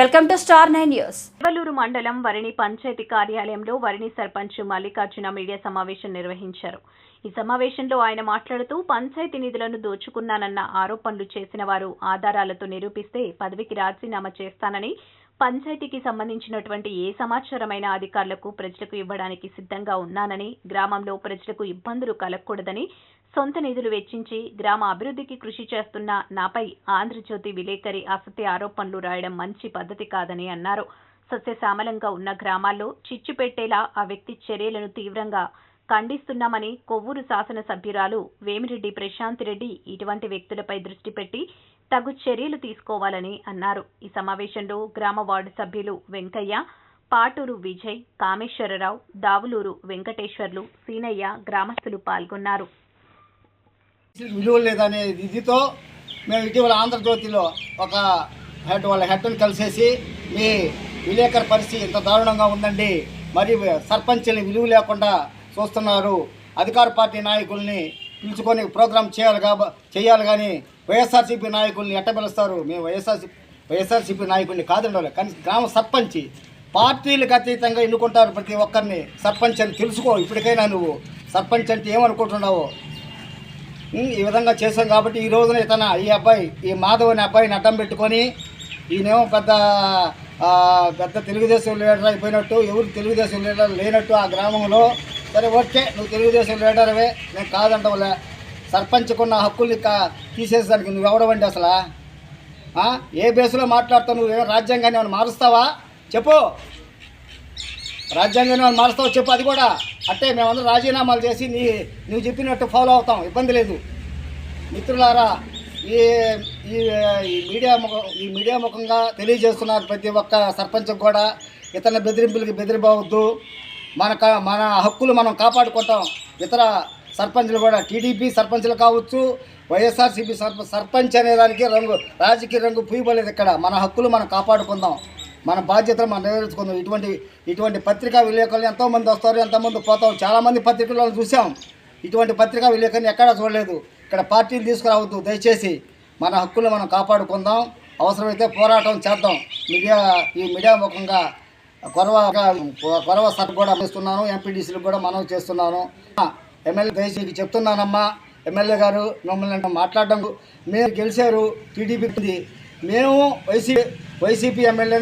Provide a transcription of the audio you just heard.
Welcome to star nine news. Devaluru మండలం వరిణి పంచాయతీ కార్యాలయంలో వరిణి sarpanch Mallikarjuna media సమావేశం నిర్వహించారు. ఈ సమావేశంలో ఆయన మాట్లాడుతూ పంచాయతీ నిధులను దోచుకున్నానన్న ఆరోపణలు చేసిన వారు ఆధారాలతో నిరూపిస్తే పదవికి రాజీనామా చేస్తానని పంచాయతీకి సంబంధించినటువంటి ఏ సమాచారమైన అధికారులకు ప్రజలకు ఇవ్వడానికి సిద్ధంగా ఉన్నానని గ్రామంలో ప్రజలకు ఇబ్బందులు కలగకూడదని సొంత నిధులు వెచ్చించి గ్రామ అభివృద్ధికి కృషి చేస్తున్న నాపై ఆంధ్రజ్యోతి విలేకరి అసత్య ఆరోపణలు రాయడం మంచి పద్ధతి కాదని అన్నారు. సస్యశ్యామలంగా ఉన్న గ్రామాల్లో చిచ్చు పెట్టేలా ఆ వ్యక్తి చర్యలను తీవ్రంగా ఖండిస్తున్నామని కొవ్వూరు శాసనసభ్యురాలు వేమిరెడ్డి ప్రశాంత్ రెడ్డి ఇటువంటి వ్యక్తులపై దృష్టి పెట్టి తగు చర్యలు తీసుకోవాలని అన్నారు. ఈ సమావేశంలో గ్రామ వార్డు సభ్యులు వెంకయ్య పాటూరు విజయ్ కామేశ్వరరావు దావులూరు వెంకటేశ్వర్లు సీనయ్య గ్రామస్తులు పాల్గొన్నారు. విలువ లేదనే ఇదితో మేము ఇటీవల ఆంధ్రజ్యోతిలో ఒక హెడ్ వాళ్ళ హెడ్ని కలిసేసి మీ విలేకరు పరిస్థితి ఇంత దారుణంగా ఉందండి. మరి సర్పంచ్ని విలువ లేకుండా చూస్తున్నారు. అధికార పార్టీ నాయకుల్ని పిలుచుకొని ప్రోగ్రాం చేయాలి కాబ చేయాలి కానీ వైఎస్ఆర్సీపీ నాయకుల్ని ఎట్ట పిలుస్తారు మేము వైఎస్ఆర్సీ వైఎస్ఆర్సీపీ నాయకుల్ని కాదండి కానీ గ్రామ సర్పంచి పార్టీలకు అతీతంగా ఎన్నుకుంటారు ప్రతి ఒక్కరిని. సర్పంచ్ అని తెలుసుకో ఇప్పటికైనా నువ్వు. సర్పంచ్ అంటే ఏమనుకుంటున్నావు ఈ విధంగా చేశాం కాబట్టి ఈ రోజున ఇతన ఈ అబ్బాయి ఈ మాధవ్ అనే అబ్బాయిని అడ్డం పెట్టుకొని ఈయనేమో పెద్ద పెద్ద తెలుగుదేశం లీడర్ అయిపోయినట్టు ఎవరు తెలుగుదేశం లీడర్ లేనట్టు ఆ గ్రామంలో సరే ఓకే నువ్వు తెలుగుదేశం లీడర్వే నేను కాదంటవులే. సర్పంచ్కున్న హక్కుల్ని కా తీసేసరికి నువ్వు ఎవడవండి అసలు ఏ బేస్లో మాట్లాడుతావు? నువ్వు రాజ్యాంగాన్ని ఏమైనా మారుస్తావా? చెప్పు. రాజ్యాంగాన్ని మారుస్తావు చెప్పు అది కూడా. అంటే మేమందరం రాజీనామాలు చేసి నీ నువ్వు చెప్పినట్టు ఫాలో అవుతాం ఇబ్బంది లేదు. మిత్రులారా ఈ ఈ మీడియా ముఖం ఈ మీడియా ముఖంగా తెలియజేస్తున్నారు ప్రతి ఒక్క సర్పంచ్ కూడా. ఇతర బెదిరింపులకి బెదిరిపోవద్దు. మన మన హక్కులు మనం కాపాడుకుంటాం. ఇతర సర్పంచ్లు కూడా టీడీపీ సర్పంచ్లు కావచ్చు వైఎస్ఆర్సీపీ సర్ప సర్పంచ్ అనే దానికి రంగు రాజకీయ రంగు పూయబలేదు ఇక్కడ. మన హక్కులు మనం కాపాడుకుందాం. మన బాధ్యతలు మనం నెరవేర్చుకుందాం. ఇటువంటి ఇటువంటి పత్రికా విలేకరులు ఎంతోమంది వస్తారు ఎంతోమంది పోతాం చాలామంది పత్రికలను చూసాం. ఇటువంటి పత్రికా విలేకరుని ఎక్కడా చూడలేదు. ఇక్కడ పార్టీలు తీసుకురావద్దు. దయచేసి మన హక్కులు మనం కాపాడుకుందాం. అవసరమైతే పోరాటం చేద్దాం. మీడియా ఈ మీడియా ముఖంగా కొరవ కొరవ సర్ కూడా ఇస్తున్నాను ఎంపీడీసీలకు కూడా మనం చేస్తున్నాను. ఎమ్మెల్యే దయచేసి చెప్తున్నానమ్మా. ఎమ్మెల్యే గారు మమ్మల్ని మాట్లాడడం మీరు గెలిచారు. టీడీపీ మేము వైసీపీ వైసీపీ ఎమ్మెల్యేని